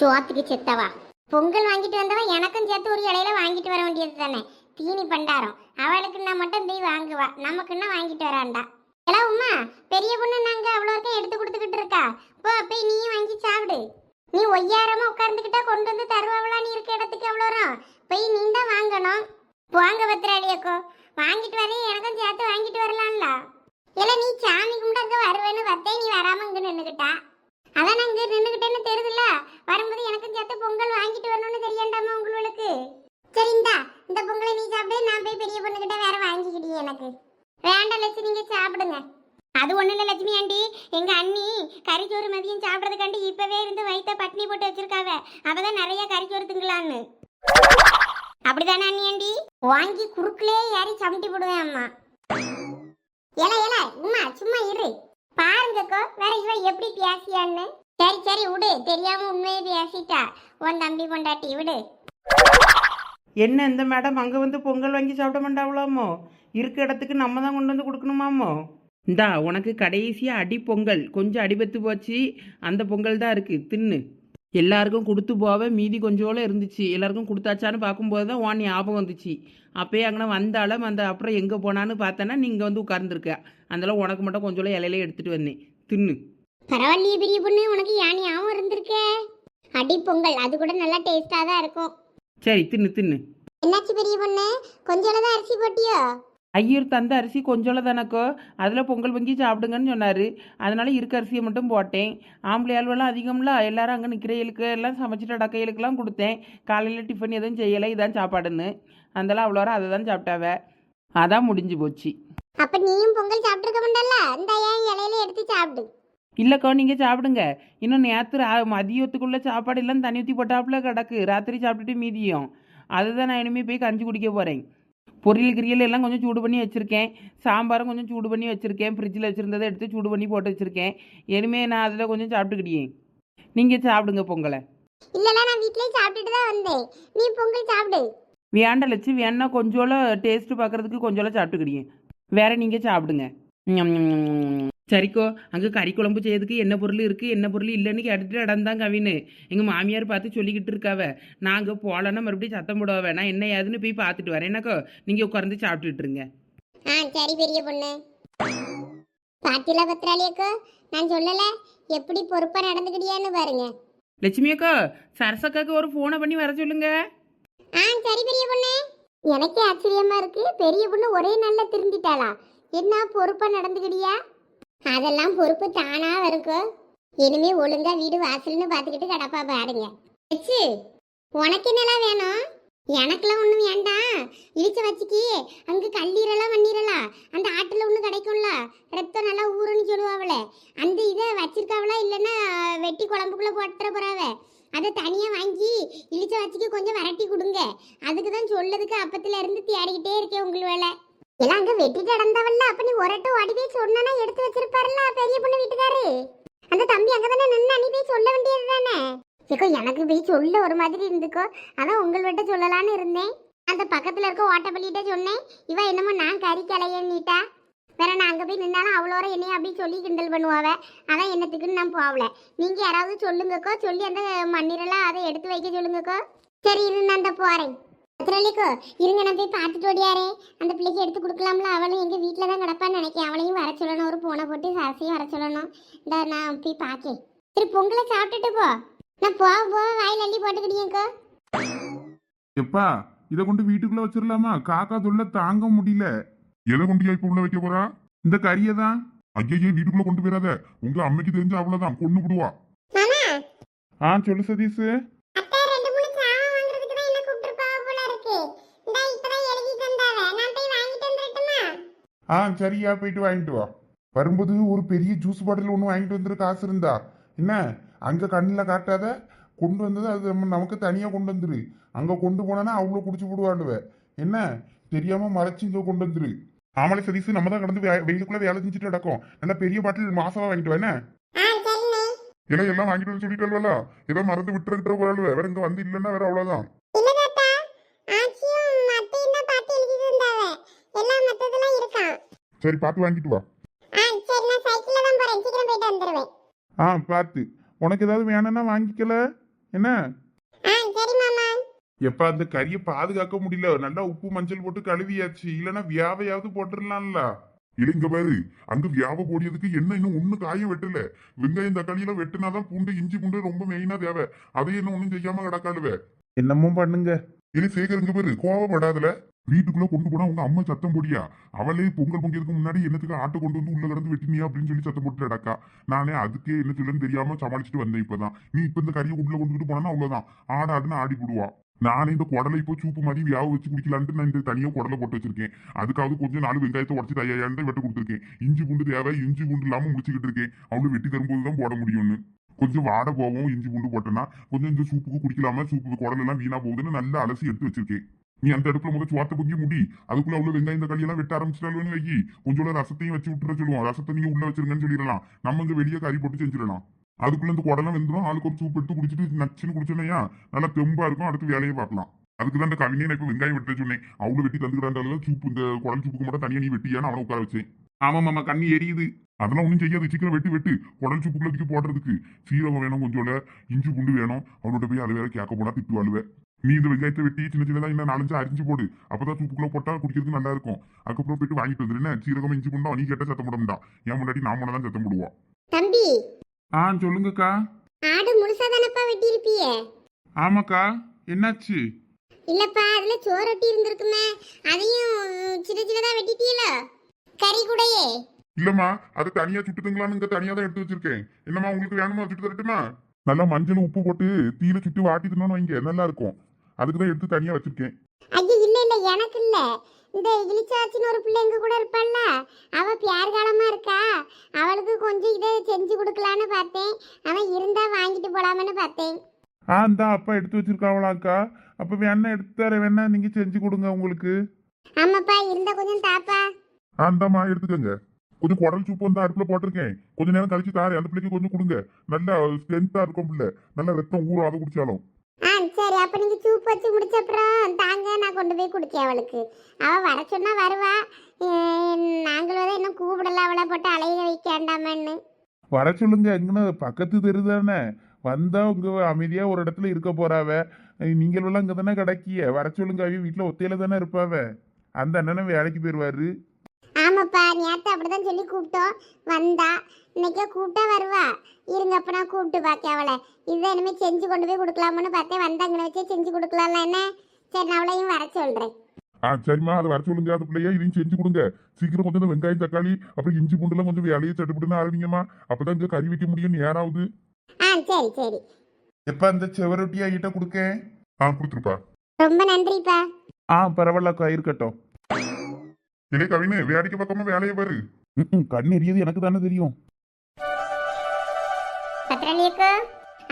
சோத்துக்கு செத்தவா. பொங்கல் வாங்கிட்டு வந்தவா எனக்கும் சேர்த்து ஒரு இலையில வாங்கிட்டு வர வேண்டியது தானே. தீனி பண்டாரம். அவளுக்குன்னா மட்டும் போய் வாங்குவா. நமக்குன்னா வாங்கிட்டு வராண்டா. எல்லாம் உமா பெரிய பொண்ணு நாங்க அவ்வளோருக்கும் எடுத்து கொடுத்துக்கிட்டு இருக்கா. போ போய் நீயும் வாங்கி சாப்பிடு. நீ ஒய்யாரமா உட்கார்ந்துக்கிட்டா கொண்டு வந்து தருவாவளா? நீ இருக்க இடத்துக்கு அவ்வளோ போய் நீ தான் வாங்கணும். வாங்க பத்திராளியக்கோ வாங்கிட்டு வரேன். எனக்கும் சேர்த்து வாங்கிட்டு வரலாம்ல. இல்ல நீ சாமி கும்பிட்டு அங்கே வருவேன்னு வந்தே நீ வராம இங்க நின்றுக்கிட்டா அதான் நான் இங்க நின்னுக்கிட்டேன்னு தெரியுதுல்ல. வரும்போது எனக்கும் சேர்த்து பொங்கல் வாங்கிட்டு வரணும்னு தெரியாண்டாமா உங்களுக்கு? சரி இந்தா. இந்த பொங்கலை நீ சாப்பிடு. நான் போய் பெரிய பொண்ணுகிட்ட வேற வாங்கிக்கிட்டே எனக்கு. வேண்டாம் லட்சம் நீங்க சாப்பிடுங்க. அது ஒன்றும் இல்லை லட்சுமி ஆண்டி. எங்கள் அண்ணி கறிச்சோறு மதியம் சாப்பிட்றதுக்காண்டி இப்போவே இருந்து வயிற்ற பட்னி போட்டு வச்சிருக்காவ. அவதான் நிறைய கறிச்சோறு திங்களான்னு அப்படிதானே அண்ணி ஆண்டி? வாங்கி குறுக்கிலே ஏறி சமட்டி போடுவேன் அம்மா. ஏல ஏல உமா சும்மா இரு. பாருங்கக்கோ வேற இவ எப்படி பேசியான்னு. சரி சரி விடு. தெரியாம உண்மையை பேசிட்டா. உன் தம்பி பொண்டாட்டி விடு. என்ன இந்த மேடம் அங்கே வந்து பொங்கல் வாங்கி சாப்பிட மாட்டாவளாமோ? இருக்க இடத்துக்கு நம்ம தான் கொண்டு வந்து கொடுக்கணுமாமோ? இந்தா உனக்கு கடைசியாக அடி பொங்கல். கொஞ்சம் அடிபத்து போச்சு. அந்த பொங்கல் தான் இருக்குது தின்னு. எல்லாருக்கும் கொடுத்து போக மீதி கொஞ்சோல இருந்துச்சு. எல்லாருக்கும் கொடுத்தாச்சான்னு பார்க்கும்போது தான் உன் ஞாபகம் வந்துச்சு. அப்பயே அங்கே வந்தாலும் அந்த அப்புறம் எங்கே போனான்னு பார்த்தேன்னா நீங்கள் வந்து உட்கார்ந்துருக்க. அதெல்லாம் உனக்கு மட்டும் கொஞ்சோல இலையில எடுத்துகிட்டு வந்தேன். தின்னு. பரவாயில்லையே பெரிய பொண்ணு. உனக்கு யானையாவும் இருந்திருக்க? அடி பொங்கல். அது கூட நல்லா டேஸ்டா தான் இருக்கும். சரி தின்னு தின்னு. என்னாச்சு பெரிய பொண்ணு? கொஞ்சம் தான் அரிசி போட்டியோ? ஐயர் தந்த அரிசி கொஞ்சோல தானக்கோ? அதில் பொங்கல் பொங்கி சாப்பிடுங்கன்னு சொன்னார். அதனால இருக்க அரிசியை மட்டும் போட்டேன். ஆம்பளை ஆள்வெல்லாம் அதிகம்ல எல்லாரும் அங்கே நிற்கிறவங்களுக்கு எல்லாம் சமைச்சிட்டு அடக்கைகளுக்கெல்லாம் கொடுத்தேன். காலையில் டிஃபன் எதுவும் செய்யலை இதான் சாப்பாடுன்னு. அதெல்லாம் அவ்வளோ அதை தான் சாப்பிட்டாவ. அதான் முடிஞ்சு போச்சு. அப்ப நீயும் பொங்கல் சாப்பிட்டுருக்க மாட்டல்ல? இந்த ஏன் இலையில எடுத்து சாப்பிடு. இல்லைக்கோ நீங்கள் சாப்பிடுங்க. இன்னும் நேற்று மதியத்துக்குள்ள சாப்பாடு எல்லாம் தண்ணி ஊற்றி போட்டாப்புல கிடக்கு. ராத்திரி சாப்பிட்டுட்டு மீதியும். அதுதான் நான் இனிமேல் போய் கஞ்சி குடிக்க போகிறேன் பொரியல் கிரியல் எல்லாம் கொஞ்சம் சூடு பண்ணி வச்சுருக்கேன். சாம்பாரும் கொஞ்சம் சூடு பண்ணி வச்சுருக்கேன். ஃப்ரிட்ஜில் வச்சுருந்ததை எடுத்து சூடு பண்ணி போட்டு வச்சுருக்கேன். இனிமேல் நான் அதில் கொஞ்சம் சாப்பிட்டுக்கிட்டியேன் நீங்கள் சாப்பிடுங்க பொங்கலை. இல்லல நான் வீட்லயே சாப்பிட்டுட்டு தான் வந்தேன். நீ பொங்கல் சாப்பிடு. வேண்ட லட்சு வேணா கொஞ்சோல டேஸ்ட்டு பார்க்குறதுக்கு கொஞ்சோல சாப்பிட்டுக்கிடியேன் வேற நீங்கள் சாப்பிடுங்க. சரிக்கோ அங்கே கறி குழம்பு செய்யறதுக்கு என்ன பொருள் இருக்குது என்ன பொருள் இல்லைன்னு கேட்டுட்டு இடம்தான் கவின்னு எங்கள் மாமியார் பார்த்து சொல்லிக்கிட்டு இருக்காவ. நாங்கள் போகலன்னா மறுபடியும் சத்தம் போடுவாவ. நான் என்ன ஏதுன்னு போய் பார்த்துட்டு வரேன். என்னக்கோ நீங்கள் உட்கார்ந்து சாப்பிட்டுட்டு இருங்க. ஆ சரி பெரிய பொண்ணு. பாத்தில பத்திராளியக்கோ நான் சொல்லல. எப்படி பொறுப்பா நடந்துக்கிட்டியான்னு பாருங்க. லட்சுமி அக்கா சரசக்காக்கு ஒரு ஃபோனை பண்ணி வர சொல்லுங்க. ஆ சரி பெரிய பொண்ணு. எனக்கே ஆச்சரியமா இருக்கு. பெரிய பொண்ணு ஒரே நாள்ல திருந்திட்டாளா. என்ன பொறுப்பா நடந்துக்கிடியா அதெல்லாம் பொறுப்பு தானா இருக்கும் இனிமே ஒழுங்கா வீடு வாசல்னு பார்த்துக்கிட்டு கிடப்பா பாருங்க. வச்சு உனக்கு என்னலாம் வேணும்? எனக்கெல்லாம் ஒன்றும் வேண்டாம். இழிச்ச வச்சுக்கி அங்கே கல்லீரலாம் மண்ணீரலாம் அந்த ஆட்டில் ஒன்று கிடைக்கும்ல. ரத்தம் நல்லா ஊறுன்னு சொல்லுவாங்களே அந்த இதை வச்சிருக்காவளா இல்லைன்னா வெட்டி குழம்புக்குள்ளே போட்டுற போறாவ? அதை தனியாக வாங்கி இடிச்ச வச்சுக்கி கொஞ்சம் வரட்டி கொடுங்க. அதுக்கு தான் சொல்லதுக்கு அப்பத்துல இருந்து தேடிக்கிட்டே இருக்கேன் உங்கள் வேலை. எல்லாம் அங்க வெட்டிட்டு நடந்தவல்ல. அப்ப நீ ஒரட்டு ஓடி போய் சொன்னா எடுத்து வச்சிருப்பாருல்ல பெரிய பொண்ணு வீட்டுக்காரு? அந்த தம்பி அங்க தானே நின்று நீ போய் சொல்ல வேண்டியது தானே? ஏக்கோ எனக்கு போய் சொல்ல ஒரு மாதிரி இருந்துக்கோ. அதான் உங்கள்கிட்ட சொல்லலான்னு இருந்தேன். அந்த பக்கத்துல இருக்க ஓட்டப்பள்ளிகிட்ட சொன்னேன். இவ என்னமோ நான் கறி கலையன்னிட்டா வேற நான் அங்க போய் நின்னாலும் அவ்வளோ என்னைய அப்படி சொல்லி கிண்டல் பண்ணுவாவ. அதான் என்னத்துக்குன்னு நான் போகல. நீங்க யாராவது சொல்லுங்கக்கோ. சொல்லி அந்த மண்ணீரெல்லாம் அதை எடுத்து வைக்க சொல்லுங்கக்கோ. சரி இரு நான் அந்த போறேன். பத்திரலிக்கோ இருங்க நான் போய் பார்த்துட்டு ஓடியாரே. அந்த பிள்ளைக்கு எடுத்து கொடுக்கலாம்ல. அவளும் எங்க வீட்டில் தான் கிடப்பான்னு நினைக்கிறேன். அவளையும் வர சொல்லணும். ஒரு பூனை போட்டு சரசையும் வர சொல்லணும். இந்த நான் போய் பார்க்கேன். சரி பொங்கலை சாப்பிட்டுட்டு போ. நான் போக போக வாயில் அள்ளி போட்டுக்கிட்டீங்கக்கோ எப்பா இதை கொண்டு வீட்டுக்குள்ள வச்சிடலாமா காக்கா தொல்லை தாங்க முடியல. எதை கொண்டு இப்ப உள்ள வைக்க போறா? இந்த கறியை தான். ஐயையே வீட்டுக்குள்ள கொண்டு போயிடாத உங்க அம்மைக்கு தெரிஞ்ச அவ்வளவுதான். கொண்டு விடுவா. மாமா. ஆ சொல்லு சதீஷ் அத்தை ரெண்டு மூணு சாமான் வாங்குறதுக்கு தான் என்ன கூப்பிட்டுருப்பாவ போல இருக்கு இந்த இப்பதான் எழுதி தந்தாவ நான் போய் வாங்கிட்டு வந்துடட்டுமா ஆ சரியா போயிட்டு வாங்கிட்டு வா. வரும்போது ஒரு பெரிய ஜூஸ் பாட்டில் ஒன்று வாங்கிட்டு வந்துரு காசு இருந்தா. என்ன? அங்கே கண்ணில் காட்டாத கொண்டு வந்தது அது நம்ம நமக்கு தனியாக கொண்டு வந்துரு. அங்கே கொண்டு போனா அவ்வளோ குடிச்சு விடுவாளுவ என்ன? தெரியாம மறைச்சு இங்கே கொண்டு வந்துரு. ஆமலை சதீஷ் நம்ம தான் கடந்து வெயிலுக்குள்ள வேலை செஞ்சுட்டு நடக்கும் நல்லா பெரிய பாட்டில் மாசமா வாங்கிட்டு வா என்ன? ஆ சரிண்ணே. எல்லாம் எல்லாம் வாங்கிட்டு வந்து சொல்லிட்டல்ல ஏதோ மறந்து விட்டுற கிட்ட போறாளுவ. வேற இங்க வந்து இல்லைன்னா வேற அவ்வளவுதான் இல்ல தாத்தா ஆச்சியும் அத்தையும் தான் பார்த்து எழுதி தந்தாவ எல்லாம் மத்ததெல்லாம் இருக்கான் சரி பார்த்து வாங்கிட்டு வா. ஆ சரி நான் சைக்கிள்ல தான் போறேன். சீக்கிரம் போயிட்டு வந்துடுவேன் ஆ பார்த்து. உனக்கு ஏதாவது வேணும்னா வாங்கிக்கல? என்ன? ஆ சரி மாமா. எப்ப அந்த கறியை பாதுகாக்க முடியல. நல்லா உப்பு மஞ்சள் போட்டு கழுவியாச்சு. இல்லைன்னா வியாவையாவது போட்டுடலாம்ல. இல்லைங்க பாரு. அங்க வியாப போடியதுக்கு என்ன இன்னும் ஒண்ணு காய வெட்டல. வெங்காயம் தக்காளியில வெட்டினாதான் பூண்டு இஞ்சி பூண்டு ரொம்ப மெயினா தேவை. அதை என்ன ஒண்ணும் செய்யாம கிடக்காளுவ. என்னமோ பண்ணுங்க. இல்லை சேகருங்க பாரு. கோவப்படாதுல. வீட்டுக்குள்ள கொண்டு போனா உங்க அம்மா சத்தம் போடியா? அவளே பொங்கல் பொங்கியதுக்கு முன்னாடி என்னத்துக்கு ஆட்டை கொண்டு வந்து உள்ள கடந்து வெட்டினியா அப்படின்னு சொல்லி சத்தம் போட்டு அடக்கா நானே அதுக்கே என்ன சொல்லுன்னு தெரியாம சமாளிச்சுட்டு வந்தேன் இப்பதான். நீ இப்ப இந்த கறியை உள்ள கொண்டுட்டு போனா அவ்வளவுதான். ஆட ஆடுன்னு ஆடி போடுவா. நானே இந்த குடலை இப்போ சூப்பு மாதிரி வியாவு வச்சு குடிக்கலான்ட்டு நான் இந்த தனியா குடலை போட்டு வச்சிருக்கேன். அதுக்காவது கொஞ்சம் நாலு வெங்காயத்தை உடச்சி தயாரிட்டு வெட்ட கொடுத்துருக்கேன். இஞ்சி பூண்டு தேவை இஞ்சி பூண்டு இல்லாம முடிச்சுக்கிட்டு இருக்கேன். அவளு வெட்டி தரும்போது தான் போட முடியும்னு. கொஞ்சம் வாட போவோம் இஞ்சி பூண்டு போட்டேன்னா கொஞ்சம் இந்த சூப்புக்கு குடிக்கலாம? சூப்புக்கு குடலெல்லாம் வீணா போகுதுன்னு நல்லா அலசி எடுத்து வச்சிருக்கேன். நீ அந்த அடுப்புல முதல் சுவாத்த பொங்கி முடி. அதுக்குள்ள அவ்வளவு வெங்காயம் இந்த களியெல்லாம் வெட்ட ஆரம்பிச்சிட்டாலும் வைக்கி கொஞ்சம் ரசத்தையும் வச்சு விட்டுற சொல்லுவோம் ரசத்தை நீங்க உள்ள வச்சிருங்கன்னு சொல்லிடலாம். நம்ம இங்க வெளியே கறி போட்டு செஞ்சிடலாம். அதுக்குள்ள இந்த குடலாம் வெந்துடும் ஆளுக்கு ஒரு சூப் எடுத்து குடிச்சிட்டு நச்சுன்னு குடிச்சோன்னா நல்லா தெம்பா இருக்கும். அடுத்து வேலையை பார்க்கலாம். அதுக்கு தான் இந்த கவினே நான் இப்ப வெங்காயம் வெட்ட சொன்னேன். அவ்வளவு வெட்டி தந்துக்கிறாண்டாலும் சூப்பு இந்த குடல் சூப்புக்கு மட்டும் தனியா நீ வெட்டியான்னு அவனை உட்கார வச்சேன். ஆமா மாமா கண்ணி எரியுது. அதெல்லாம் ஒன்றும் செய்யாது. சீக்கிரம் வெட்டு வெட்டு. உடல் சூப்புக்குள்ள தூக்கி போடுறதுக்கு. சீரகம் வேணும் கொஞ்சம் இஞ்சி பூண்டு வேணும். அவனோட போய் அதை வேற கேட்க போனா திட்டு வாழுவேன் நீ இந்த வெங்காயத்தை வெட்டி சின்ன சின்னதா இன்னும் நாலஞ்சு அரிஞ்சு போடு. அப்பதான் சூப்புக்குள்ள போட்டா குடிக்கிறதுக்கு நல்லா இருக்கும். அதுக்கப்புறம் போயிட்டு வாங்கிட்டு வந்துரு. என்ன? சீரகம் இஞ்சி பூண்டா? நீ கேட்ட சத்தம் போட மாட்டான் என் முன்னாடி நான் தான் சத்தம் போடுவான் தம்பி. ஆ சொல்லுங்கக்கா. ஆடு முழுசா தானப்பா வெட்டி இருப்பியே ஆமாக்கா. என்னாச்சு? இல்லப்பா அதுல சோரொட்டி இருந்திருக்குமே. அதையும் சின்ன சின்னதா வெட்டிட்டீல கறி கூடையே. இல்லம்மா அது தனியா சுட்டுதுங்களான்னு தனியா தான் எடுத்து வச்சிருக்கேன். என்னம்மா உங்களுக்கு வேணுமா சுட்டு தரட்டுமா? நல்லா மஞ்சள் உப்பு போட்டு தீயில சுட்டு வாட்டி தின்னோன்னு வைங்க. நல்லா இருக்கும். அதுக்கு தான் எடுத்து தனியா வச்சிருக்கேன். ஐயோ இல்ல இல்ல எனக்கு இல்ல. இந்த இளிச்சாச்சின்னு ஒரு பிள்ளை எங்க கூட இருப்பாள்ல? அவ பியார் காலமா இருக்கா? அவளுக்கு கொஞ்சம் இதை செஞ்சு கொடுக்கலான்னு பார்த்தேன். அவன் இருந்தா வாங்கிட்டு போலாமன்னு பார்த்தேன். ஆ இந்தா அப்பா எடுத்து வச்சிருக்காவளாக்கா அப்ப வேணா எடுத்து தர வேணா நீங்க செஞ்சு கொடுங்க உங்களுக்கு. ஆமாப்பா இருந்தா கொஞ்சம் தாப்பா. ஆ இந்தாம்மா எடுத்துக்கோங்க. கொஞ்சம் குடல் சூப்பு வந்து அடுப்புல போட்டிருக்கேன். கொஞ்ச நேரம் கழிச்சு தாரேன். அந்த பிள்ளைக்கு கொஞ்சம் கொடுங்க. நல்லா ஸ்ட்ரென்த்தா இருக்கும் பிள்ளை. நல்லா ரத்தம் ஊறும் அதை குடிச்சாலும். சரி அப்போ நீங்கள் சூப் வச்சு முடிச்ச அப்புறம் தாங்க நான் கொண்டு போய் குடிக்கேன் அவளுக்கு. அவள் வர சொன்னால் வருவா. நாங்களும் தான் இன்னும் கூப்பிடல அவளை போட்டு அலைய வைக்க வேண்டாமன்னு. வர சொல்லுங்க எங்கன்னா பக்கத்து தெரு தானே. வந்தா உங்க அமைதியா ஒரு இடத்துல இருக்க போறாவ. நீங்களும் இங்க தானே கிடைக்கிய. வர சொல்லுங்க அவ வீட்டுல ஒத்தையில தானே இருப்பாவ. அந்த அண்ணனை வேலைக்கு போயிடுவாரு ஆமாப்பா நேத்து அப்படிதான் சொல்லி கூப்பிட்டோம். வந்தா இன்னைக்கே கூப்பிட்டா வருவா. இருங்க அப்ப நான் கூப்பிட்டு பார்க்க அவளை. இதை இனிமே செஞ்சு கொண்டு போய் கொடுக்கலாமான்னு பார்த்தேன். வந்தாங்கன்னு வச்சே செஞ்சு கொடுக்கலாம்ல என்ன? சரி நான் அவளையும் வர சொல்றேன். ஆ சரிம்மா அதை வர சொல்லுங்க. அந்த பிள்ளையா இதையும் செஞ்சு கொடுங்க. சீக்கிரம் கொஞ்சம் இந்த வெங்காயம் தக்காளி அப்புறம் இஞ்சி பூண்டுலாம் கொஞ்சம் வேலையை சட்டுப்பட்டுன்னு ஆரம்பிங்கம்மா. அப்பதான் இங்க கறி வைக்க முடியும். நேராகுது ஆ சரி சரி. எப்ப அந்த செவரொட்டியா கிட்ட கொடுக்க? ஆ கொடுத்துருப்பா. ரொம்ப நன்றிப்பா. ஆ பரவாயில்லக்கா இருக்கட்டும். இல்லை கவினு வேடிக்கை பக்கமா வேலையை பாரு. கண் எரியது எனக்கு தானே தெரியும். பத்திரலியக்கோ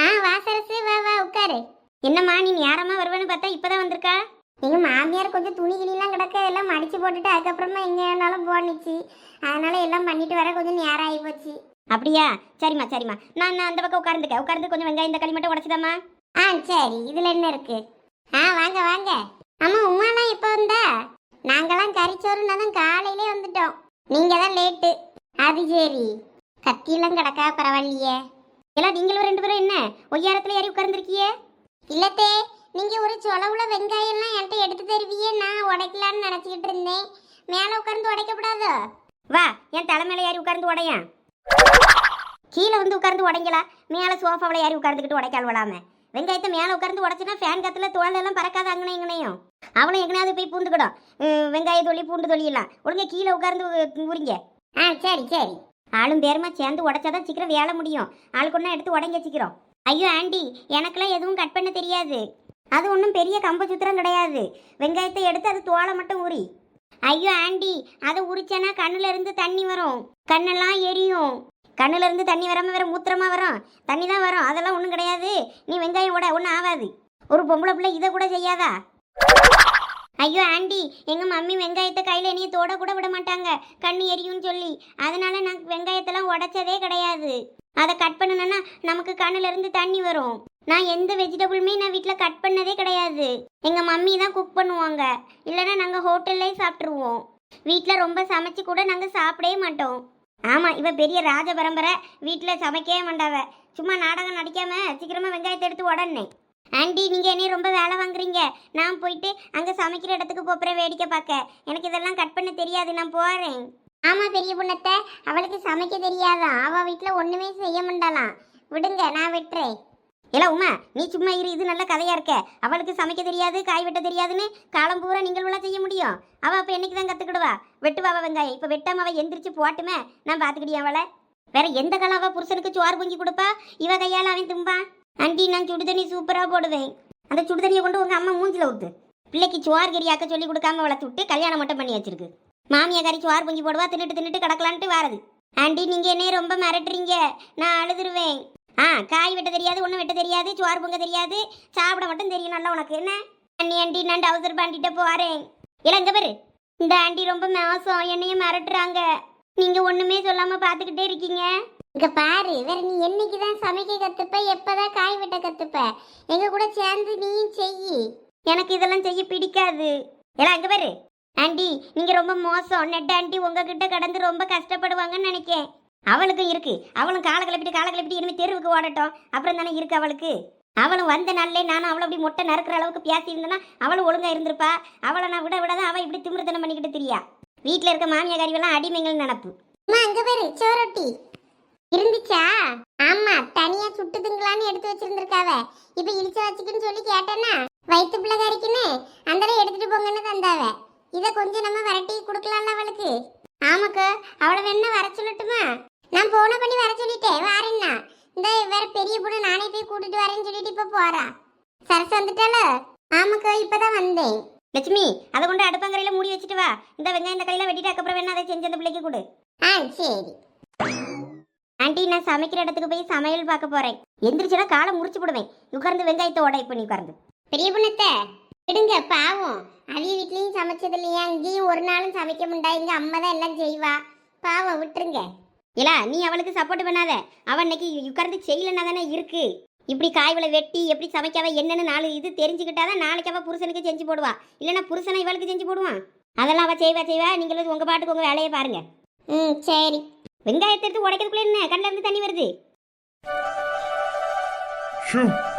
ஆ வாசரசு வா வா உட்காரு. என்னம்மா நீ நேரமா வருவேன்னு பார்த்தா இப்பதான் வந்திருக்கா? எங்க மாமியார் கொஞ்சம் துணி கிளிலாம் கிடக்க எல்லாம் மடிச்சு போட்டுட்டு அதுக்கப்புறமா எங்க வேணாலும் போனிச்சு. அதனால எல்லாம் பண்ணிட்டு வர கொஞ்சம் நேரம் ஆகி போச்சு. அப்படியா? சரிம்மா சரிம்மா. நான் நான் அந்த பக்கம் உட்கார்ந்துக்க. உட்கார்ந்து கொஞ்சம் வெங்காயம் தக்காளி மட்டும் உடச்சுதாம்மா? ஆ சரி. இதுல என்ன இருக்கு? ஆ வாங்க வாங்க. அம்மா உமாலாம் எப்போ வந்தா? நாங்கெல்லாம் கறிச்சோறுனா தான் காலையிலே வந்துட்டோம். நீங்க தான் லேட்டு அது சரி. கத்தியெல்லாம் கிடக்கா பரவாயில்லையே. எல்லாம் நீங்களும் ரெண்டு பேரும் என்ன? ஒய்யாரத்துல ஏறி உட்கார்ந்துருக்கிய? இல்லத்தே நீங்க ஒரு சொலவுல வெங்காயம் எல்லாம் என்கிட்ட எடுத்து தருவியே நான் உடைக்கலான்னு நினைச்சுக்கிட்டு இருந்தேன். மேல உட்கார்ந்து உடைக்கப்படாதோ? வா என் தலைமையில ஏறி உட்கார்ந்து உடையன். கீழே வந்து உட்கார்ந்து உடைங்களா? மேலே சோஃபாவில் ஏறி உட்கார்ந்துக்கிட்டு உடைக்கால் விடாம வெங்காயத்தை மேலே உட்காந்து உடச்சுனா ஃபேன் கத்துல தோல் பறக்காத அங்கனையும் இங்கனையும். அவளும் எங்கனையாவது போய் பூந்துக்கிடும் வெங்காய தொழி பூண்டு தொழிலாம் ஒழுங்கா கீழே உட்காந்து உ- உரிங்க ஆ சரி சரி. ஆளும் பேருமா சேர்ந்து உடச்சாதான் சீக்கிரம் வேலை முடியும். ஆளுக்கு ஒன்றா எடுத்து உடங்கி வச்சுக்கிறோம் ஐயோ ஆண்டி எனக்கெல்லாம் எதுவும் கட் பண்ண தெரியாது. அது ஒன்றும் பெரிய கம்ப சுத்திரம் கிடையாது. வெங்காயத்தை எடுத்து அது தோலை மட்டும் உரி. ஐயோ ஆண்டி அதை உரிச்சேன்னா கண்ணுல இருந்து தண்ணி வரும். கண்ணெல்லாம் எரியும். கண்ணுல இருந்து தண்ணி வராம வேற மூத்திரமா வரும். தண்ணி தான் வரும். அதெல்லாம் ஒன்றும் கிடையாது. நீ வெங்காயம் உட ஒன்றும் ஆகாது. ஒரு பொம்பளை பிள்ளை இதை கூட செய்யாதா? ஐயோ ஆண்டி எங்க மம்மி வெங்காயத்தை கையில என்னைய தோட கூட விட மாட்டாங்க. கண்ணு எரியும்னு சொல்லி. அதனால நான் வெங்காயத்தெல்லாம் உடைச்சதே கிடையாது. அதை கட் பண்ணணும்னா நமக்கு கண்ணுல இருந்து தண்ணி வரும். நான் எந்த வெஜிடபிளுமே நான் வீட்டில் கட் பண்ணதே கிடையாது. எங்கள் மம்மி தான் குக் பண்ணுவாங்க. இல்லைன்னா நாங்கள் ஹோட்டல்லே சாப்பிட்ருவோம் வீட்டில் ரொம்ப சமைச்சு கூட நாங்கள் சாப்பிடவே மாட்டோம். ஆமாம் இவ பெரிய ராஜ பரம்பரை. வீட்டில் சமைக்கவே மாட்டாவ. சும்மா நாடகம் நடிக்காம சீக்கிரமாக வெங்காயத்தை எடுத்து உடனே. ஆண்டி நீங்கள் என்னைய ரொம்ப வேலை வாங்குறீங்க. நான் போயிட்டு அங்கே சமைக்கிற இடத்துக்கு போப்புற வேடிக்கை பார்க்க. எனக்கு இதெல்லாம் கட் பண்ண தெரியாது நான் போகிறேன் ஆமாம் பெரிய பொண்ணத்தை. அவளுக்கு சமைக்க தெரியாதான் அவள் வீட்டில் ஒன்றுமே செய்ய மாட்டாளாம். விடுங்க நான் வெட்டுறேன். இல்ல உமா நீ சும்மா இரு இது நல்ல கதையா இருக்க. அவளுக்கு சமைக்க தெரியாது காய் வெட்ட தெரியாதுன்னு காலம் பூரா நீங்கள் உள்ள செய்ய முடியும். அவ அப்ப என்னைக்கு தான் கத்துக்கிடுவா? வெட்டுவா வெங்காயம்? இப்ப வெட்டாம அவ எந்திரிச்சு போட்டுமே நான் பாத்துக்கிட்டியா அவளை? வேற எந்த காலம் அவள் புருஷனுக்கு சோறு பொங்கி கொடுப்பா? இவ கையால அவன் தும்பான் ஆண்டி நான் சுடு தண்ணி சூப்பரா போடுவேன். அந்த சுடு தண்ணியை கொண்டு உங்க அம்மா மூஞ்சில ஊத்து. பிள்ளைக்கு சோறு கறியாக்க சொல்லி கொடுக்காம வளர்த்து விட்டு கல்யாணம் மட்டும் பண்ணி வச்சிருக்கு. மாமியா கறி சோறு பொங்கி போடுவா தின்னுட்டு தின்னுட்டு கிடக்கலான்ட்டு வாரது. ஆண்டி நீங்க என்னைய ரொம்ப மிரட்டுறீங்க. நான் அழுதுருவேன். ஆ காய் வெட்ட தெரியாது ஒன்றும் வெட்ட தெரியாது சோறு பொங்க தெரியாது சாப்பிட மட்டும் தெரியும் நல்லா உனக்கு. என்ன? அண்ணி ஆண்டி நான் டவுசர் பாண்டிட்ட போறேன். இல்லை இங்கே பாரு. இந்த ஆண்டி ரொம்ப மோசம் என்னையும் மிரட்டுறாங்க. நீங்கள் ஒன்றுமே சொல்லாமல் பார்த்துக்கிட்டே இருக்கீங்க. இங்கே பாரு வேற நீ என்னைக்கு தான் சமைக்க கற்றுப்ப எப்போ தான் காய் வெட்ட கற்றுப்ப எங்கள் கூட சேர்ந்து நீயும் செய் எனக்கு இதெல்லாம் செய்ய பிடிக்காது. எல்லாம் அங்கே பாரு. ஆண்டி நீங்கள் ரொம்ப மோசம். நெட் ஆண்டி உங்ககிட்ட கடந்து ரொம்ப கஷ்டப்படுவாங்கன்னு நினைக்கேன். அவளுக்கும் இருக்கு. அவளும் காலை கிளப்பிட்டு காலை கிளப்பிட்டு இனிமேல் தெருவுக்கு ஓடட்டும். அப்புறம் தானே இருக்கு அவளுக்கு. அவளும் வந்த நாள்லே நானும் அவளை அப்படி மொட்டை நறுக்கிற அளவுக்கு பேசி இருந்தேன்னா அவளும் ஒழுங்கா இருந்திருப்பா. அவளை நான் விட விட தான் அவள் இப்படி திமிருத்தனம் பண்ணிக்கிட்டு தெரியா. வீட்டில் இருக்க மாமியா கறிவெல்லாம் அடிமைகள் நினப்பு அங்க பேரு சோரொட்டி. இருந்துச்சா? ஆமா தனியா சுட்டுதுங்களான்னு எடுத்து வச்சிருந்திருக்காவ. இப்ப இடிச்ச வச்சுக்குன்னு சொல்லி கேட்டேன்னா வயிற்று பிள்ளை கறிக்குன்னு அந்த எடுத்துட்டு போங்கன்னு தந்தாவ. இத கொஞ்சம் நம்ம வரட்டி கொடுக்கலாம்ல அவளுக்கு. ஆமாக்கா அவளை வேணா வர சொல்லட்டுமா? நான் போன பண்ணி வர சொல்லிட்டேன் வாரேன்னா இந்த வேற பெரிய பொண்ணு நானே போய் கூட்டிட்டு வரேன்னு சொல்லிட்டு இப்ப போறா. சரசு வந்துட்டால ஆமாக்கா இப்பதான் வந்தேன். லட்சுமி அதை கொண்டு அடுப்பங்கரையில மூடி வச்சுட்டு வா. இந்த வெங்காயம் இந்த கையில வெட்டிட்டு அதுக்கப்புறம் வேணா அதை செஞ்சு அந்த பிள்ளைக்கு கொடு. ஆ சரி. ஆண்டி நான் சமைக்கிற இடத்துக்கு போய் சமையல் பார்க்க போறேன். எந்திரிச்சுனா காலை முறிச்சு போடுவேன். உட்கார்ந்து வெங்காயத்தை உடை பண்ணி உட்கார்ந்து. பெரிய பொண்ணத்தை விடுங்க பாவம். அவிய வீட்லயும் சமைச்சது இல்லையா? இங்கேயும் ஒரு நாளும் சமைக்க முடியா எங்க அம்மா தான் எல்லாம் செய்வா. பாவம் விட்டுருங்க. இல்ல நீ அவளுக்கு சப்போர்ட் பண்ணாத. அவன் இன்னைக்கு உட்கார்ந்து செய்யலன்னா தானே இருக்கு. இப்படி காய்களை வெட்டி எப்படி சமைக்காவ என்னன்னு நாலு இது தெரிஞ்சுக்கிட்டாதான் நாளைக்கு அவள் புருஷனுக்கு செஞ்சு போடுவா. இல்லைன்னா புருஷனை இவளுக்கு செஞ்சு போடுவான். அதெல்லாம் அவள் செய்வா செய்வா. நீங்களும் உங்கள் பாட்டுக்கு உங்கள் வேலையை பாருங்க. ம் சரி. வெங்காயத்தை எடுத்து உடைக்கிறதுக்குள்ள என்ன? கண்ணில் இருந்து தண்ணி வருது. ஷூ.